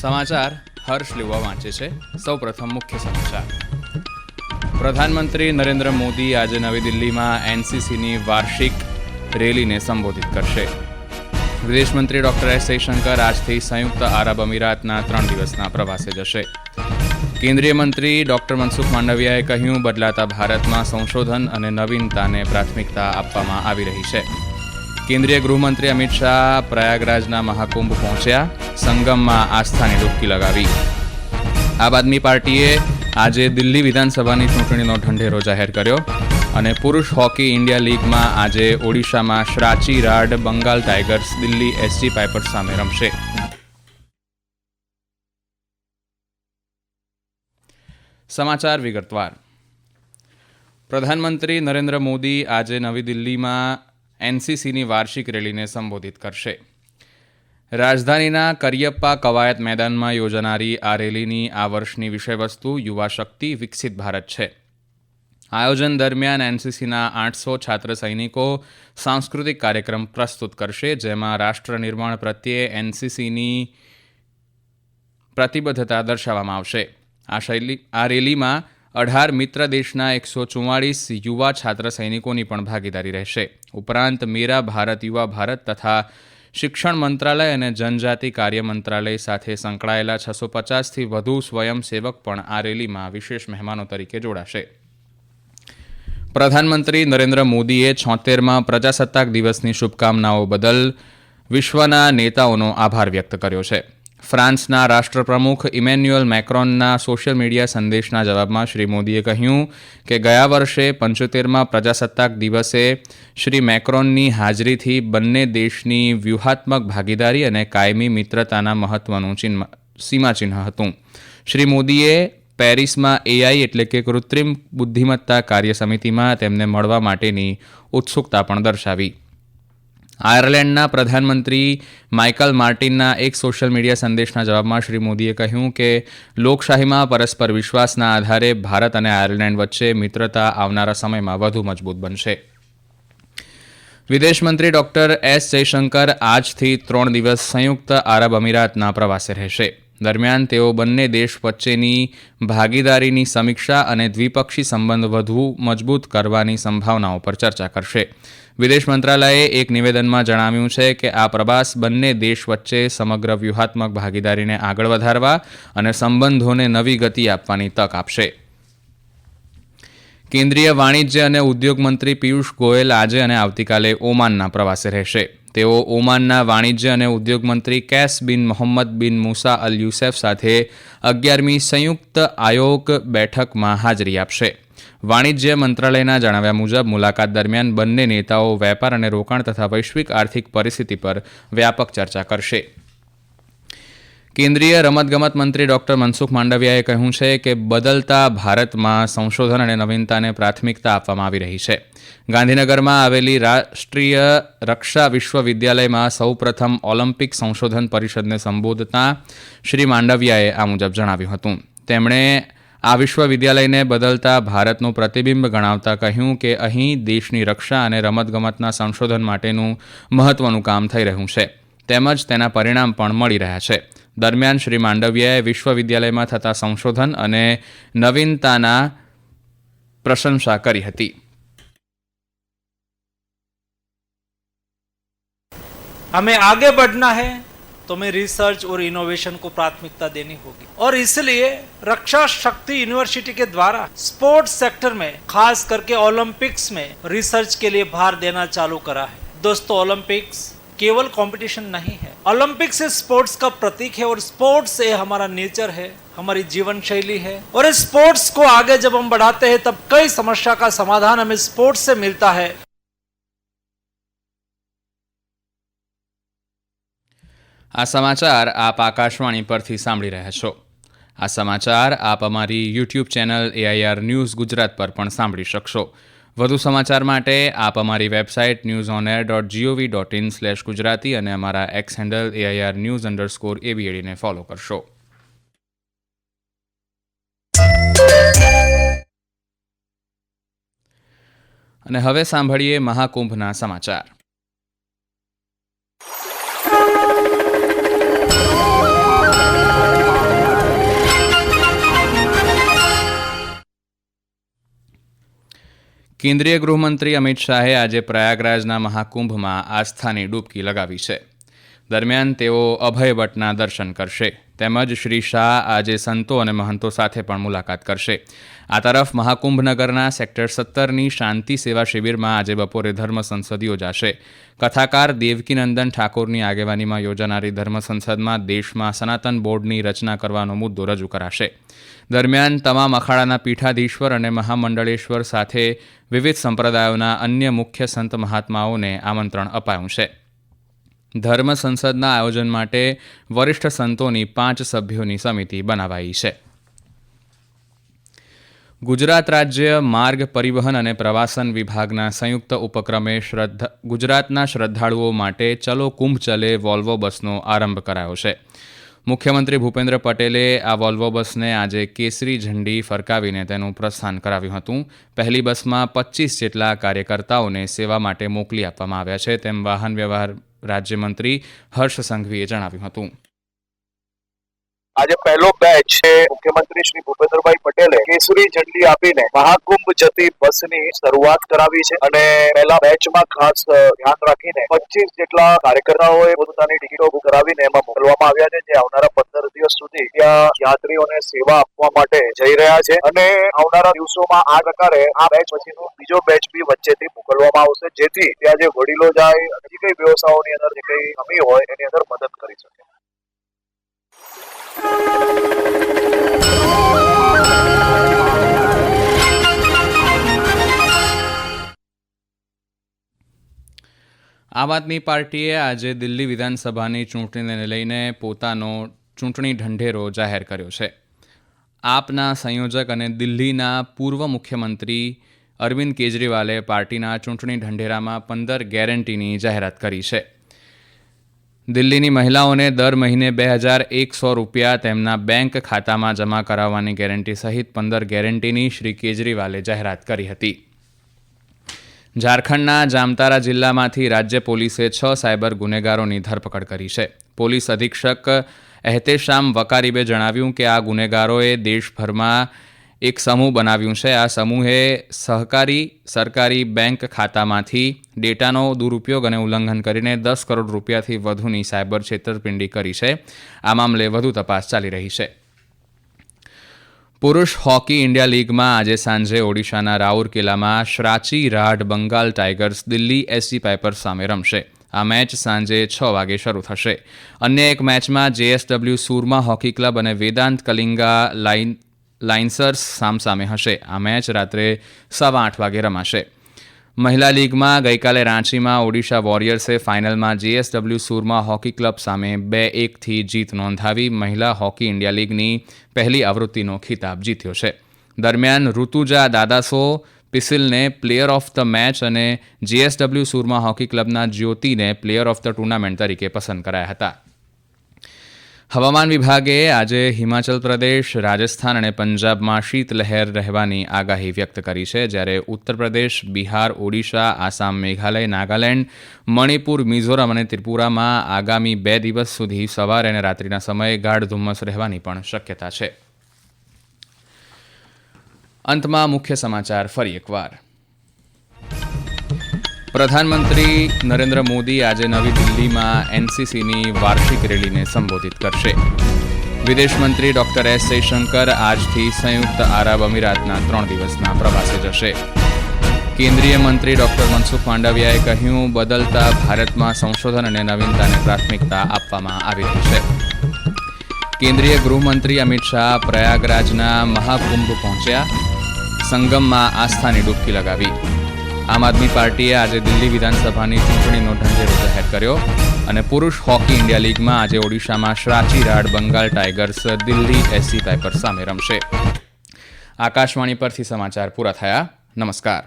સમાચાર હર્ષ લેવા વાંચે છે. સૌપ્રથમ મુખ્ય સમાચાર. પ્રધાનમંત્રી નરેન્દ્ર મોદી આજે નવી દિલ્હીમાં એનસીસીની વાર્ષિક રેલીને સંબોધિત કરશે. વિદેશમંત્રી ડોક્ટર એસ જયશંકર આજથી સંયુક્ત આરબ અમીરાતના ત્રણ દિવસના પ્રવાસે જશે. કેન્દ્રીય મંત્રી ડોક્ટર મનસુખ માંડવિયાએ કહ્યું, બદલાતા ભારતમાં સંશોધન અને નવીનતાને પ્રાથમિકતા આપવામાં આવી રહી છે. કેન્દ્રીય ગૃહમંત્રી અમિત શાહ પ્રયાગરાજના મહાકુંભ પહોંચ્યા, સંગમમાં આસ્થાની ડૂબકી લગાવી. આમ આદમી પાર્ટીએ આજે દિલ્હી વિધાનસભાની ચૂંટણીનો ઢંઢેરો જાહેર કર્યો અને પુરુષ હોકી ઇન્ડિયા લીગમાં આજે ઓડિશામાં Shrachi Rarh Bengal Tigers Delhi SG Pipers સામે રમશે. સમાચાર વિગતવાર. પ્રધાનમંત્રી નરેન્દ્ર મોદી આજે નવી દિલ્હીમાં એનસીસીની વાર્ષિક રેલીને સંબોધિત કરશે. રાજધાનીના કરિયપ્પા કવાયત મેદાનમાં યોજાનારી આ રેલીની આ વર્ષની વિષયવસ્તુ યુવા શક્તિ વિકસિત ભારત છે. આયોજન દરમિયાન એનસીસીના આઠસો છાત્ર સૈનિકો સાંસ્કૃતિક કાર્યક્રમ પ્રસ્તુત કરશે, જેમાં રાષ્ટ્ર નિર્માણ પ્રત્યે એનસીસીની પ્રતિબદ્ધતા દર્શાવવામાં આવશે. આ શૈલી, આ રેલીમાં અઢાર મિત્ર દેશના એકસો ચુમ્માળીસ યુવા છાત્ર સૈનિકોની પણ ભાગીદારી રહેશે. ઉપરાંત મેરા ભારત યુવા ભારત તથા શિક્ષણ મંત્રાલય અને જનજાતિ કાર્ય મંત્રાલય સાથે સંકળાયેલા છસો પચાસથી વધુ સ્વયંસેવક પણ આ રેલીમાં વિશેષ મહેમાનો તરીકે જોડાશે. પ્રધાનમંત્રી નરેન્દ્ર મોદીએ છોતેરમાં પ્રજાસત્તાક દિવસની શુભકામનાઓ બદલ વિશ્વના નેતાઓનો આભાર વ્યક્ત કર્યો છે. ફ્રાન્સના રાષ્ટ્રપ્રમુખ ઇમેન્યુઅલ મેક્રોનના સોશિયલ મીડિયા સંદેશના જવાબમાં શ્રી મોદીએ કહ્યું કે ગયા વર્ષે પંચોતેરમાં પ્રજાસત્તાક દિવસે શ્રી મેક્રોનની હાજરીથી બંને દેશની વ્યૂહાત્મક ભાગીદારી અને કાયમી મિત્રતાના મહત્વનું ચિહ્ન સીમાચિહ્ન હતું. શ્રી મોદીએ પેરિસમાં એઆઈ એટલે કે કૃત્રિમ બુદ્ધિમત્તા કાર્ય સમિતિમાં તેમને મળવા માટેની ઉત્સુકતા પણ દર્શાવી. આયર્લેન્ડના પ્રધાનમંત્રી માઇકલ માર્ટિનના એક સોશિયલ મીડિયા સંદેશના જવાબમાં શ્રી મોદીએ કહ્યું કે, લોકશાહીમાં પરસ્પર વિશ્વાસના આધારે ભારત અને આયર્લેન્ડ વચ્ચે મિત્રતા આવનારા સમયમાં વધુ મજબૂત બનશે. વિદેશ મંત્રી ડોક્ટર એસ જયશંકર આજથી ત્રણ દિવસ સંયુક્ત આરબ અમીરાતના પ્રવાસે રહેશે. દરમિયાન તેઓ બંને દેશ વચ્ચેની ભાગીદારીની સમીક્ષા અને દ્વિપક્ષી સંબંધ વધુ મજબૂત કરવાની સંભાવનાઓ પર ચર્ચા કરશે. વિદેશ મંત્રાલયે એક નિવેદનમાં જણાવ્યું છે કે આ પ્રવાસ બંને દેશ વચ્ચે સમગ્ર વ્યૂહાત્મક ભાગીદારીને આગળ વધારવા અને સંબંધોને નવી ગતિ આપવાની તક આપશે. કેન્દ્રીય વાણિજ્ય અને ઉદ્યોગ મંત્રી પિયુષ ગોયલ આજે અને આવતીકાલે ઓમાનના પ્રવાસે રહેશે. તેઓ ઓમાનના વાણિજ્ય અને ઉદ્યોગ મંત્રી કેસ બિન મોહમ્મદ બિન મુસા અલ યુસેફ સાથે અગિયારમી સંયુક્ત આયોગ બેઠકમાં હાજરી આપશે. વાણિજ્ય મંત્રાલયના જણાવ્યા મુજબ, મુલાકાત દરમિયાન બંને નેતાઓ વેપાર અને રોકાણ તથા વૈશ્વિક આર્થિક પરિસ્થિતિ પર વ્યાપક ચર્ચા કરશે. કેન્દ્રીય રમતગમત મંત્રી ડોક્ટર મનસુખ માંડવિયાએ કહ્યું છે કે બદલતા ભારતમાં સંશોધન અને નવીનતાને પ્રાથમિકતા આપવામાં આવી રહી છે. ગાંધીનગરમાં આવેલી રાષ્ટ્રીય રક્ષા વિશ્વવિદ્યાલયમાં સૌપ્રથમ ઓલિમ્પિક સંશોધન પરિષદને સંબોધતા શ્રી માંડવિયાએ આ મુજબ જણાવ્યું હતું. તેમણે આ વિશ્વવિદ્યાલયને બદલતા ભારતનું પ્રતિબિંબ ગણાવતા કહ્યું કે અહીં દેશની રક્ષા અને રમતગમતના સંશોધન માટેનું મહત્વનું કામ થઈ રહ્યું છે. તેમજ તેના પરિણામ પણ મળી રહ્યા છે. દરમિયાન શ્રી માંડવિયાએ વિશ્વવિદ્યાલયમાં થતા સંશોધન અને નવીનતાના પ્રશંસા કરી હતી हमें आगे बढ़ना है तो हमें रिसर्च और इनोवेशन को प्राथमिकता देनी होगी और इसलिए रक्षा शक्ति यूनिवर्सिटी के द्वारा स्पोर्ट्स सेक्टर में खास करके ओलंपिक्स में रिसर्च के लिए भार देना चालू करा है दोस्तों ओलंपिक्स केवल कंपटीशन नहीं है ओलंपिक्स स्पोर्ट्स का प्रतीक है और स्पोर्ट्स ये हमारा नेचर है हमारी जीवन शैली है और इस स्पोर्ट्स को आगे जब हम बढ़ाते हैं तब कई समस्या का समाधान हमें स्पोर्ट्स से मिलता है આ સમાચાર આપ આકાશવાણી પરથી સાંભળી રહ્યા છો આ સમાચાર આપ અમારી YouTube channel AIR news Gujarat પર પણ સાંભળી શકશો વધુ સમાચાર માટે આપ અમારી website news on air dot GOV dot in slash Gujarati અને અમારા X handle AIR news underscore એવીએડીને follow કરશો. અને હવે સાંભળીએ મહાકુંભના સમાચાર. કેન્દ્રીય ગૃહમંત્રી અમિત શાહે આજે પ્રયાગરાજના મહાકુંભમાં આસ્થાની ડૂબકી લગાવી છે. દરમિયાન તેઓ અભય ભટ્ટના દર્શન કરશે. તેમજ શ્રી શાહ આજે સંતો અને મહંતો સાથે પણ મુલાકાત કરશે. આ તરફ મહાકુંભનગરના સેક્ટર સત્તરની શાંતિ સેવા શિબિરમાં આજે બપોરે ધર્મ સંસદ યોજાશે. કથાકાર દેવકીનંદન ઠાકોરની આગેવાનીમાં યોજાનારી ધર્મ સંસદમાં દેશમાં સનાતન બોર્ડની રચના કરવાનો મુદ્દો રજૂ કરાશે. દરમિયાન તમામ અખાડાના પીઠાધીશ્વર અને મહામંડળેશ્વર સાથે વિવિધ સંપ્રદાયોના અન્ય મુખ્ય સંત મહાત્માઓને આમંત્રણ અપાયું છે. ધર્મ સંસદના આયોજન માટે વરિષ્ઠ સંતોની પાંચ સભ્યોની સમિતિ બનાવાઈ છે. ગુજરાત રાજ્ય માર્ગ પરિવહન અને પ્રવાસન વિભાગના સંયુક્ત ઉપક્રમે શ્રદ્ધા, ગુજરાતના શ્રદ્ધાળુઓ માટે ચલો કુંભ ચલે વોલ્વો બસનો આરંભ કરાયો છે. મુખ્યમંત્રી ભૂપેન્દ્ર પટેલે આ વોલ્વો બસને આજે કેસરી ઝંડી ફરકાવીને તેનું પ્રસ્થાન કરાવ્યું હતું. પહેલી બસમાં પચીસ જેટલા કાર્યકર્તાઓને સેવા માટે મોકલી આપવામાં આવ્યા છે. તેમ વાહન વ્યવહાર રાજ્યમંત્રી હર્ષ સંઘવીએ જણાવ્યું હતું. આજે પહેલો બેચ છે મુખ્યમંત્રી શ્રી ભૂપેન્દ્રભાઈ પટેલે કેસરી ઝંડી આપીને મહાકુંભ જતી બસની શરૂઆત કરાવી છે અને પહેલા બેચમાં ખાસ ધ્યાન રાખીને પચીસ જેટલા કાર્યકર્તાઓએ પોતાની ટિકિટો બુક કરાવીને એમાં મોકલવામાં આવ્યા છે જે આવનારા પંદર દિવસ સુધી ત્યાં યાત્રીઓને સેવા આપવા માટે જઈ રહ્યા છે અને આવનારા દિવસોમાં આ પ્રકારે આ બેચ પછીનો બીજો બેચ બી વચ્ચેથી મોકલવામાં આવશે જેથી ત્યાં જે વડીલો જાય હજી કઈ વ્યવસાયોની અંદર જે કઈ કમી હોય એની અંદર મદદ કરી શકે. આમ આદમી પાર્ટીએ આજે દિલ્હી વિધાનસભાની ચૂંટણીને લઈને પોતાનો ચૂંટણી ઢંઢેરો જાહેર કર્યો છે. આપના સંયોજક અને દિલ્હીના પૂર્વ મુખ્યમંત્રી અરવિંદ કેજરીવાલે પાર્ટીના ચૂંટણી ઢંઢેરામાં પંદર ગેરંટીની જાહેરાત કરી છે. દિલ્હીની મહિલાઓને દર મહિને બે હજાર એકસો રૂપિયા તેમના બેંક ખાતામાં જમા કરાવવાની ગેરંટી સહિત પંદર ગેરંટીની શ્રી કેજરીવાલે જાહેરાત કરી હતી. ઝારખંડના જામતારા જિલ્લામાંથી રાજ્ય પોલીસે છ સાયબર ગુનેગારોની ધરપકડ કરી છે. પોલીસ અધિક્ષક એહતેશામ વકારીબે જણાવ્યું કે આ ગુનેગારોએ દેશભરમાં એક સમૂહ બનાવ્યું છે. આ સમૂહે સહકારી, સરકારી બેંક ખાતામાંથી ડેટાનો દુરુપયોગ અને ઉલ્લંઘન કરીને દસ કરોડ રૂપિયાથી વધુની સાયબર છેતરપિંડી કરી છે. આ મામલે વધુ તપાસ ચાલી રહી છે. પુરુષ હોકી ઇન્ડિયા લીગમાં આજે સાંજે ઓડિશાના રાઉરકેલામાં Shrachi Rarh Bengal Tigers Delhi AC Pipers સામે રમશે. આ મેચ સાંજે છ વાગે શરૂ થશે. અન્ય એક મેચમાં જેએસડબલ્યુ સુરમા હોકી ક્લબ અને વેદાંત કલિંગા લાઇન લાઇન્સર્સ સામસામે હશે. આ મેચ રાત્રે સવા આઠ વાગે રમાશે. મહિલા લીગમાં ગઈકાલે રાંચીમાં ઓડિશા વોરિયર્સે ફાઇનલમાં જેએસડબલ્યુ સુરમા હોકી ક્લબ સામે બે એકથી જીત નોંધાવી મહિલા હોકી ઇન્ડિયા લીગની પહેલી આવૃત્તિનો ખિતાબ જીત્યો છે. દરમિયાન ઋતુજા દાદાસો પિસિલને પ્લેયર ઓફ ધ મેચ અને જીએસડબલ્યુ સુરમા હોકી ક્લબના જ્યોતિને પ્લેયર ઓફ ધ ટુર્નામેન્ટ તરીકે પસંદ કરાયા હતા. હવામાન વિભાગે આજે હિમાચલ પ્રદેશ, રાજસ્થાન અને પંજાબમાં શીતલહેર રહેવાની આગાહી વ્યક્ત કરી છે. જ્યારે ઉત્તર પ્રદેશ, બિહાર, ઓડિશા, આસામ, મેઘાલય, નાગાલેન્ડ, મણિપુર, મિઝોરમ અને ત્રિપુરામાં આગામી બે દિવસ સુધી સવારે અને રાત્રિના સમયે ગાઢ ધુમ્મસ રહેવાની પણ શક્યતા છે. અંતમાં મુખ્ય સમાચાર ફરી એકવાર. પ્રધાનમંત્રી નરેન્દ્ર મોદી આજે નવી દિલ્હીમાં એનસીસીની વાર્ષિક રેલીને સંબોધિત કરશે. વિદેશ મંત્રી ડોક્ટર એસ જયશંકર આજથી સંયુક્ત આરબ અમીરાતના ત્રણ દિવસના પ્રવાસે જશે. કેન્દ્રીય મંત્રી ડોક્ટર મનસુખ માંડવિયાએ કહ્યું, બદલતા ભારતમાં સંશોધન અને નવીનતાને પ્રાથમિકતા આપવામાં આવી રહી છે. કેન્દ્રીય ગૃહમંત્રી અમિત શાહ પ્રયાગરાજના મહાકુંભ પહોંચ્યા. સંગમમાં આસ્થાની ડૂબકી લગાવી. આમ આદમી પાર્ટીએ આજે દિલ્હી વિધાનસભાની ચૂંટણીનો ઢંઢેરો જાહેર કર્યો અને પુરુષ હોકી ઇન્ડિયા લીગમાં આજે ઓડિશામાં Shrachi Rarh Bengal Tigers Delhi SC Piper સામે રમશે. આકાશવાણી પરથી સમાચાર પૂરા થયા. નમસ્કાર.